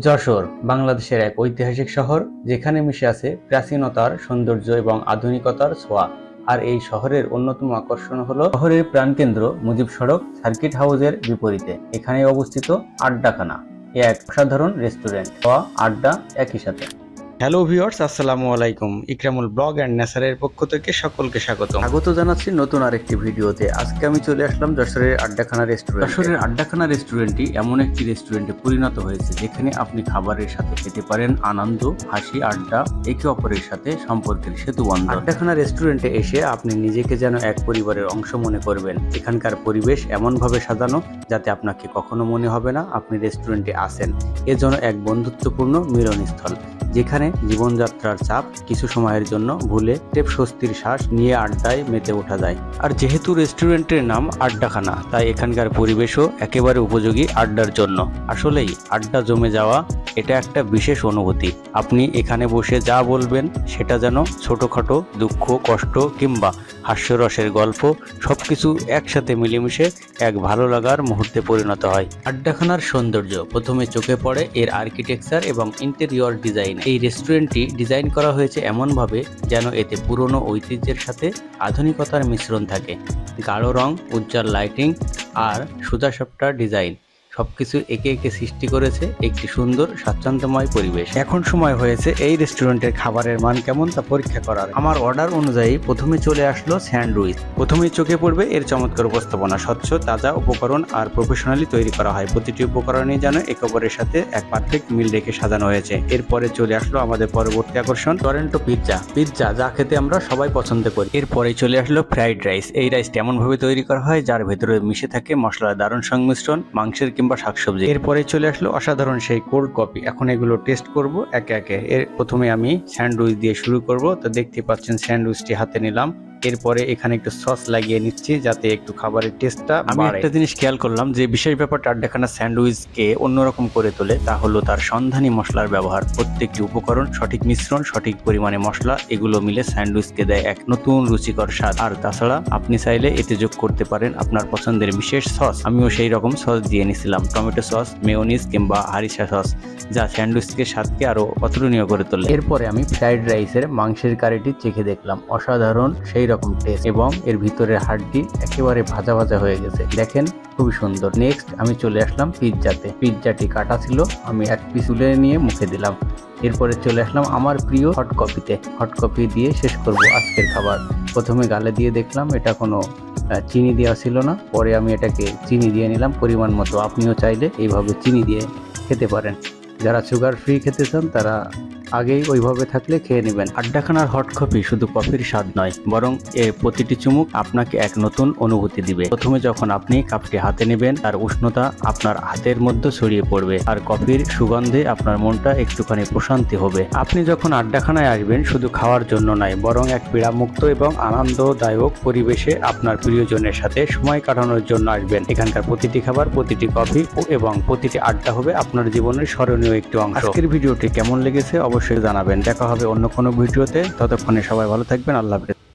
যশোর, বাংলাদেশের এক ঐতিহাসিক শহর যেখানে মিশে আছে প্রাচীনতার সৌন্দর্য এবং আধুনিকতার ছোঁয়া। আর এই শহরের অন্যতম আকর্ষণ হল শহরের প্রাণকেন্দ্র মুজিব সড়ক সার্কিট হাউসের বিপরীতে। এখানে অবস্থিত আড্ডাখানা। এক অসাধারণ রেস্টুরেন্ট। ছোঁয়া আড্ডা একই সাথে। হ্যালো ভিউয়ার্স আসসালামু আলাইকুম। ইকরামুল ব্লগ অ্যান্ড নেসারের পক্ষ থেকে সকলকে স্বাগত স্বাগত জানাচ্ছি নতুন আরেকটি ভিডিওতে। আজকে আমি চলে আসলাম যশোরের আড্ডাখানা রেস্টুরেন্ট। যশোরের আড্ডাখানা রেস্টুরেন্টটি এমন একটি রেস্টুরেন্টে পরিণত হয়েছে যেখানে আপনি খাবারের সাথে পেতে পারেন আনন্দ হাসি আড্ডা একে অপরের সাথে সম্পর্কের সেতু বন্ধ আড্ডাখানা রেস্টুরেন্টে এসে আপনি নিজেকে যেন এক পরিবারের অংশ মনে করবেন। এখানকার পরিবেশ এমনভাবে সাজানো যাতে আপনাকে কখনো মনে হবে না আপনি রেস্টুরেন্টে আসেন এজন্য এক বন্ধুত্বপূর্ণ মিলনস্থল। যেখানে জীবনযাত্রার চাপ কিছু সময়ের জন্য ভুলে টেপ স্বস্তির শ্বাস নিয়ে আড্ডায় মেতে ওঠা যায়। আর যেহেতু রেস্টুরেন্টের নাম আড্ডাখানা, তাই এখানকার পরিবেশও একেবারে উপযোগী আড্ডার জন্য। আসলেই আড্ডা জমে যাওয়া এটা একটা বিশেষ অনুভূতি। আপনি এখানে বসে যা বলবেন, সেটা যেন ছোটোখাটো দুঃখ, কষ্ট কিংবা হাস্যরসের গল্প, সবকিছু একসাথে মিলেমিশে এক ভালো লাগার মুহূর্তে পরিণত হয়। আড্ডাখানার সৌন্দর্য প্রথমে চোখে পড়ে এর আর্কিটেকচার এবং ইন্টেরিয়র ডিজাইন। এই রেস্টুরেন্টটি ডিজাইন করা হয়েছে এমনভাবে যেন এতে পুরনো ঐতিহ্যের সাথে আধুনিকতার মিশ্রণ থাকে। গাঢ় রং, উজ্জ্বল লাইটিং আর সোজাসাপটা ডিজাইন। সবকিছু একে একে সৃষ্টি করেছে একটি সুন্দর, স্বাচ্ছন্দ্যময় পরিবেশ। এখন সময় হয়েছে এই রেস্টুরেন্টের খাবারের মান কেমন তা পরীক্ষা করার। আমার অর্ডার অনুযায়ী প্রথমে চলে আসলো স্যান্ডউইচ। প্রথমেই চোখে পড়বে এর চমৎকার উপস্থাপনা, স্বচ্ছ, তাজা উপকরণ আর প্রফেশনালি তৈরি করা হয়। প্রতিটি উপকরণই যেন একে অপরের সাথে এক পারফেক্ট মিল রেখে সাজানো হয়েছে। এরপরে চলে আসলো আমাদের পরবর্তী আকর্ষণ, টরেন্টো পিৎজা। পিৎজা যা খেতে আমরা সবাই পছন্দ করি। এরপরে চলে আসলো ফ্রাইড রাইস। এই রাইসটা এমনভাবে তৈরি করা হয় যার ভেতরে মিশে থাকে মশলার দারুণ সংমিশ্রণ, মাংসের কিংবা শাকসবজি। এরপরে চলে আসলো অসাধারণ সেই কোল্ড কপি এখন এগুলো টেস্ট করব একে একে। এর প্রথমে আমি স্যান্ডউইচ দিয়ে শুরু করব। তো দেখতে পাচ্ছেন স্যান্ডউইচটি হাতে নিলাম। এরপরে এখানে একটু সস লাগিয়ে নিচ্ছি যাতে একটু খাবারের টেস্টটা আমি একটা জিনিস খেয়াল করলাম যে বিশেষ ব্যাপারটা আড্ডাখানা স্যান্ডউইচকে অন্যরকম করে তোলে তা হলো তার সন্ধানী মশলার ব্যবহার। প্রত্যেকটি উপকরণ সঠিক মিশ্রণ সঠিক পরিমাণে মশলা এগুলো মিলে স্যান্ডউইচকে দেয় এক নতুন রুচিকর স্বাদ। আর তাছাড়া আপনি চাইলে এতে যোগ করতে পারেন আপনার পছন্দের বিশেষ সস। আমিও সেই রকম সস দিয়ে নিছিলাম। টমেটো সস মেয়োনিজ কিংবা হারিসা সস। যা স্যান্ডউইচকে স্বাদকে আরও অতুলনীয় করে তোলে। এরপরে আমি ফ্রাইড রাইসের মাংসের কারিটি চেখে দেখলাম। অসাধারণ সেই রকম টেস্ট এবং এর ভিতরের হাড্ডি একেবারে ভাজা ভাজা হয়ে গেছে। দেখেন, খুবই সুন্দর। নেক্সট আমি চলে আসলাম পিৎজাতে। পিৎজাটি কাটা ছিল, আমি এক পিস তুলে নিয়ে মুখে দিলাম। এরপরে চলে আসলাম আমার প্রিয় হট কফিতে হট কফি দিয়ে শেষ করব আজকের খাবার। প্রথমে গালে দিয়ে দেখলাম, এটা কোনো চিনি দেওয়া ছিল না। পরে আমি এটাকে চিনি দিয়ে নিলাম পরিমাণ মতো। আপনিও চাইলে এইভাবে চিনি দিয়ে খেতে পারেন। যারা সুগার ফ্রি খেতে চান তারা আগেই ওইভাবে থাকলে খেয়ে নেবেন। আড্ডাখানার হট কফি শুধু কফির স্বাদ নয়, বরং এর প্রতিটি চুমুক আপনাকে এক নতুন অনুভূতি দিবে। প্রথমে যখন আপনি কাপটি হাতে নেবেন, তার উষ্ণতা আপনার হাতের মধ্যে ছড়িয়ে পড়বে, আর কফির সুগন্ধে আপনার মনটা একটুখানি প্রশান্তি হবে। আপনি যখন আড্ডাখানায় আসবেন, শুধু খাওয়ার জন্য নয়, বরং এক পীড়ামুক্ত এবং আনন্দদায়ক পরিবেশে আপনার প্রিয়জনের সাথে সময় কাটানোর জন্য আসবেন। এখানকার প্রতিটি খাবার, প্রতিটি কফি এবং প্রতিটি আড্ডা হবে আপনার জীবনের স্মরণীয় একটি অংশ। আজকের ভিডিওটি কেমন লেগেছে? অবশ্যই জানাবেন। দেখা হবে অন্য কোনো ভিডিওতে। ততক্ষণে সবাই ভালো থাকবেন। আল্লাহ হাফেজ।